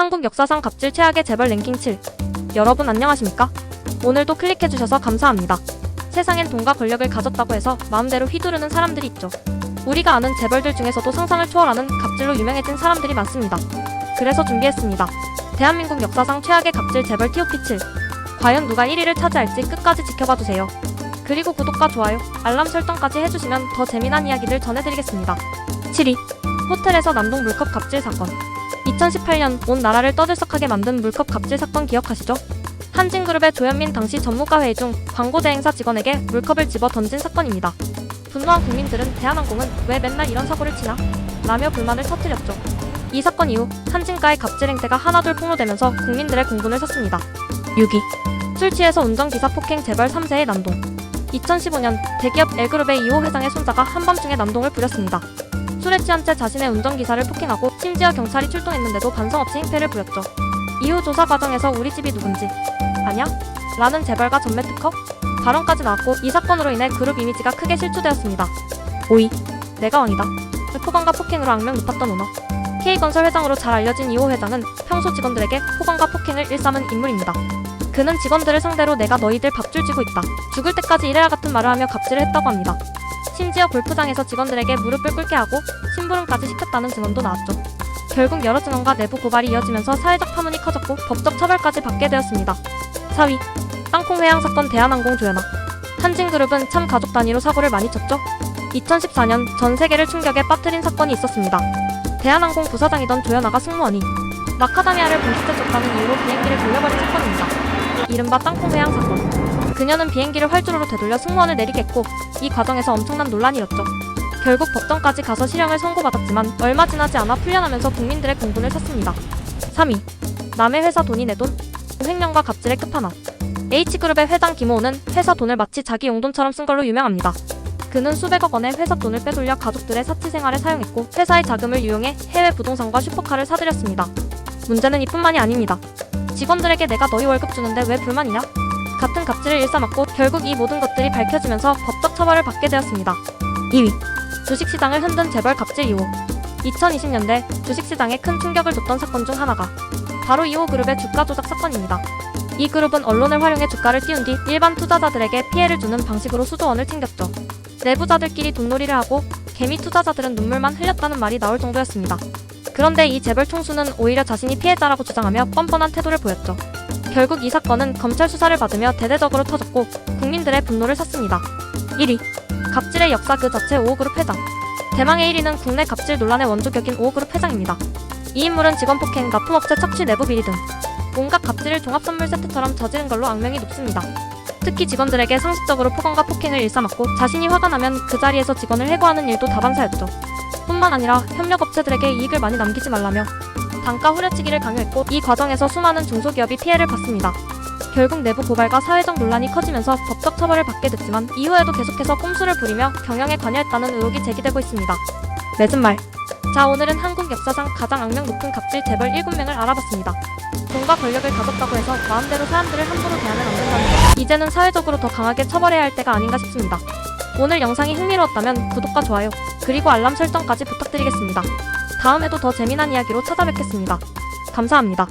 한국 역사상 갑질 최악의 재벌 랭킹 7. 여러분 안녕하십니까? 오늘도 클릭해주셔서 감사합니다. 세상엔 돈과 권력을 가졌다고 해서 마음대로 휘두르는 사람들이 있죠. 우리가 아는 재벌들 중에서도 상상을 초월하는 갑질로 유명해진 사람들이 많습니다. 그래서 준비했습니다. 대한민국 역사상 최악의 갑질 재벌 TOP 7. 과연 누가 1위를 차지할지 끝까지 지켜봐 주세요. 그리고 구독과 좋아요, 알람 설정까지 해주시면 더 재미난 이야기들 전해드리겠습니다. 7위. 호텔에서 남동 물컵 갑질 사건. 2018년 온 나라를 떠들썩하게 만든 물컵 갑질 사건 기억하시죠? 한진그룹의 조현민 당시 전무가 회의 중 광고 대행사 직원에게 물컵을 집어 던진 사건입니다. 분노한 국민들은 대한항공은 왜 맨날 이런 사고를 치나? 라며 불만을 터뜨렸죠. 이 사건 이후 한진가의 갑질 행태가 하나둘 폭로되면서 국민들의 공분을 샀습니다. 6위. 술 취해서 운전기사 폭행 재벌 3세의 남동. 2015년 대기업 L그룹의 이호 회장의 손자가 한밤중에 남동을 부렸습니다. 술에 취한 채 자신의 운전기사를 폭행하고 심지어 경찰이 출동했는데도 반성 없이 행패를 부렸죠. 이후 조사 과정에서 우리 집이 누군지 아냐? 라는 재벌가 전매 특허? 발언까지 나왔고 이 사건으로 인해 그룹 이미지가 크게 실추되었습니다. 5위. 내가 왕이다. 포관과 폭행으로 악명 높았던 오너. K건설 회장으로 잘 알려진 이호 회장은 평소 직원들에게 포관과 폭행을 일삼은 인물입니다. 그는 직원들을 상대로 내가 너희들 밥줄 쥐고 있다. 죽을 때까지 이래라 같은 말을 하며 갑질을 했다고 합니다. 심지어 골프장에서 직원들에게 무릎을 꿇게 하고 심부름까지 시켰다는 증언도 나왔죠. 결국 여러 증언과 내부 고발이 이어지면서 사회적 파문이 커졌고 법적 처벌까지 받게 되었습니다. 4위 땅콩 회항 사건 대한항공 조연아 한진그룹은 참 가족 단위로 사고를 많이 쳤죠. 2014년 전 세계를 충격에 빠뜨린 사건이 있었습니다. 대한항공 부사장이던 조연아가 승무원이 마카다미아를 분식해줬다는 이유로 비행기를 돌려버린 사건입니다. 이른바 땅콩 회항 사건. 그녀는 비행기를 활주로로 되돌려 승무원을 내리게 했고 이 과정에서 엄청난 논란이 일었죠. 결국 법정까지 가서 실형을 선고받았지만 얼마 지나지 않아 풀려나면서 국민들의 공분을 샀습니다. 3위. 남의 회사 돈이 내 돈? 횡령과 갑질의 끝판왕. H그룹의 회장 김호호는 회사 돈을 마치 자기 용돈처럼 쓴 걸로 유명합니다. 그는 수백억 원의 회사 돈을 빼돌려 가족들의 사치 생활에 사용했고 회사의 자금을 이용해 해외 부동산과 슈퍼카를 사들였습니다. 문제는 이뿐만이 아닙니다. 직원들에게 내가 너희 월급 주는데 왜 불만이냐? 같은 갑질을 일삼았고 결국 이 모든 것들이 밝혀지면서 법적 처벌을 받게 되었습니다. 2위. 주식시장을 흔든 재벌 갑질 2호. 2020년대 주식시장에 큰 충격을 줬던 사건 중 하나가 바로 2호 그룹의 주가 조작 사건입니다. 이 그룹은 언론을 활용해 주가를 띄운 뒤 일반 투자자들에게 피해를 주는 방식으로 수조 원을 튕겼죠. 내부자들끼리 돈놀이를 하고 개미 투자자들은 눈물만 흘렸다는 말이 나올 정도였습니다. 그런데 이 재벌 총수는 오히려 자신이 피해자라고 주장하며 뻔뻔한 태도를 보였죠. 결국 이 사건은 검찰 수사를 받으며 대대적으로 터졌고 국민들의 분노를 샀습니다. 1위. 갑질의 역사 그 자체 5호그룹 회장. 대망의 1위는 국내 갑질 논란의 원조격인 5호그룹 회장입니다. 이 인물은 직원 폭행, 납품업체 착취 내부 비리 등 온갖 갑질을 종합선물 세트처럼 저지른 걸로 악명이 높습니다. 특히 직원들에게 상습적으로 폭언과 폭행을 일삼았고 자신이 화가 나면 그 자리에서 직원을 해고하는 일도 다반사였죠. 뿐만 아니라 협력업체들에게 이익을 많이 남기지 말라며 단가 후려치기를 강요했고 이 과정에서 수많은 중소기업이 피해를 봤습니다. 결국 내부 고발과 사회적 논란이 커지면서 법적 처벌을 받게 됐지만 이후에도 계속해서 꼼수를 부리며 경영에 관여했다는 의혹이 제기되고 있습니다. 맺은 말. 자 오늘은 한국 역사상 가장 악명 높은 갑질 재벌 7명을 알아봤습니다. 돈과 권력을 가졌다고 해서 마음대로 사람들을 함부로 대하면 안 된다는 것. 이제는 사회적으로 더 강하게 처벌해야 할 때가 아닌가 싶습니다. 오늘 영상이 흥미로웠다면 구독과 좋아요, 그리고 알람 설정까지 부탁드리겠습니다. 다음에도 더 재미난 이야기로 찾아뵙겠습니다. 감사합니다.